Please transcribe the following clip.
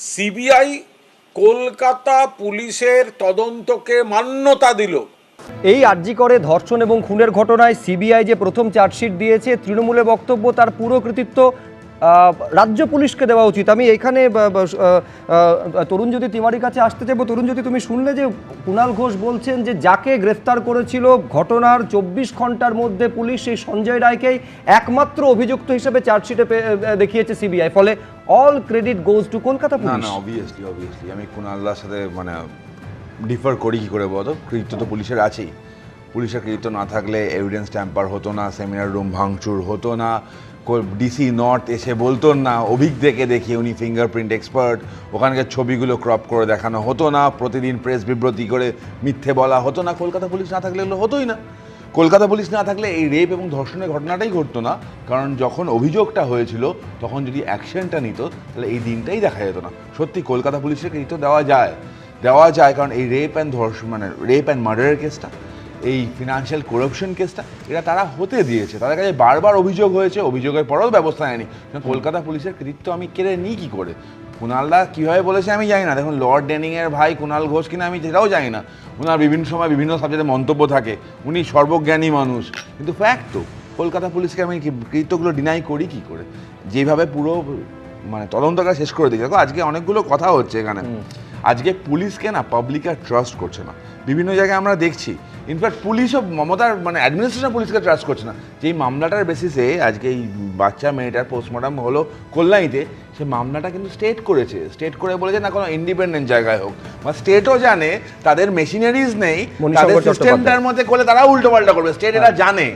CBI Kolkata পুলিশের তদন্তকে মান্যতা দিল। এই আর্জি করে ধর্ষণ এবং খুনের ঘটনায় সিবিআই যে প্রথম চার্জশিট দিয়েছে, তৃণমূলে বক্তব্য, তার পুরো কৃতিত্ব রাজ্য পুলিশকে দেওয়া উচিত। আমি আহ, তরুণজ্যোতি তিওয়ারির কাছে আসতে চাইব। তরুণজ্যোতি তুমি শুনলে যে কুণাল ঘোষ বলছেন যে যাকে গ্রেফতার করেছিল ঘটনার চব্বিশ ঘণ্টার মধ্যে পুলিশ সেই সঞ্জয় রায়কেই একমাত্র অভিযুক্ত হিসেবে চার্জশিটে দেখিয়েছে সিবিআই। ফলে all credit goes to Kolkata police. না অবভিয়াসলি অবভিয়াসলি আমি কুণালদার সাথে মানে ডিফার করি কি করে বলো? কৃত্য তো পুলিশের আছেই। পুলিশের কৃত্য না থাকলে এভিডেন্স ট্যাম্পার হতো না সেমিনার রুম ভাঙচুর হতো না ডিসি নর্থ এসে বলতো না, অভিক দেখে দেখি উনি ফিঙ্গারপ্রিন্ট এক্সপার্ট ওখানকার ছবিগুলো ক্রপ করে দেখানো হতো না, প্রতিদিন প্রেস বিবৃতি করে মিথ্যে বলা হতো না, কলকাতা পুলিশ না থাকলে এগুলো হতোই না। কলকাতা পুলিশ না থাকলে এই রেপ এবং ধর্ষণের ঘটনাটাই ঘটতো না, কারণ যখন অভিযোগটা হয়েছিল, তখন যদি অ্যাকশনটা নিত, তাহলে এই দিনটাই দেখা যেত না। সত্যি কলকাতা পুলিশের কৃতিত্ব দেওয়া যায় দেওয়া যায় কারণ এই রেপ অ্যান্ড ধর্ষণ মানে রেপ অ্যান্ড মার্ডারের কেসটা এই ফিনান্সিয়াল করাপশন কেসটা এটা তারা হতে দিয়েছে। তাদের কাছে বারবার অভিযোগ হয়েছে অভিযোগের পরেও ব্যবস্থা নেয়নি। কলকাতা পুলিশের কৃতিত্ব আমি কেড়ে নিই কী করে? কুণালদা কীভাবে বলেছে আমি জানি না। দেখুন লর্ড ডেনিংয়ের ভাই কুণাল ঘোষ কিনা আমি সেটাও জানি না। ওনার বিভিন্ন সময় বিভিন্ন সাবজেক্টে মন্তব্য থাকে। উনি সর্বজ্ঞানী মানুষ। কিন্তু ফ্যাক্ট তো কলকাতা পুলিশকে আমি কি- কৃতিত্বগুলো ডিনাই করি কি করে? যেভাবে পুরো মানে তদন্তটা শেষ করে দিয়েছে। দেখো আজকে অনেকগুলো কথা হচ্ছে এখানে। আজকে পুলিশকে না পাবলিক আর ট্রাস্ট করছে না। বিভিন্ন জায়গায় আমরা দেখছি ইনফ্যাক্ট পুলিশও মমতার মানে অ্যাডমিনিস্ট্রেশন পুলিশকে ট্রাস্ট করছে না। যে এই মামলাটার বেসিসে আজকে এই বাচ্চা মেয়েটার পোস্টমর্টম হলো কল্যাণীতে সে মামলাটা কিন্তু স্টেট করেছে। স্টেট করে বলেছে না কোনো ইন্ডিপেন্ডেন্ট জায়গায় হোক। বা স্টেটও জানে তাদের মেশিনারিজ নেই তাদের। সিস্টেমটার মধ্যে করলে তারা উল্টো পাল্টা করবে। স্টেট এটা জানে।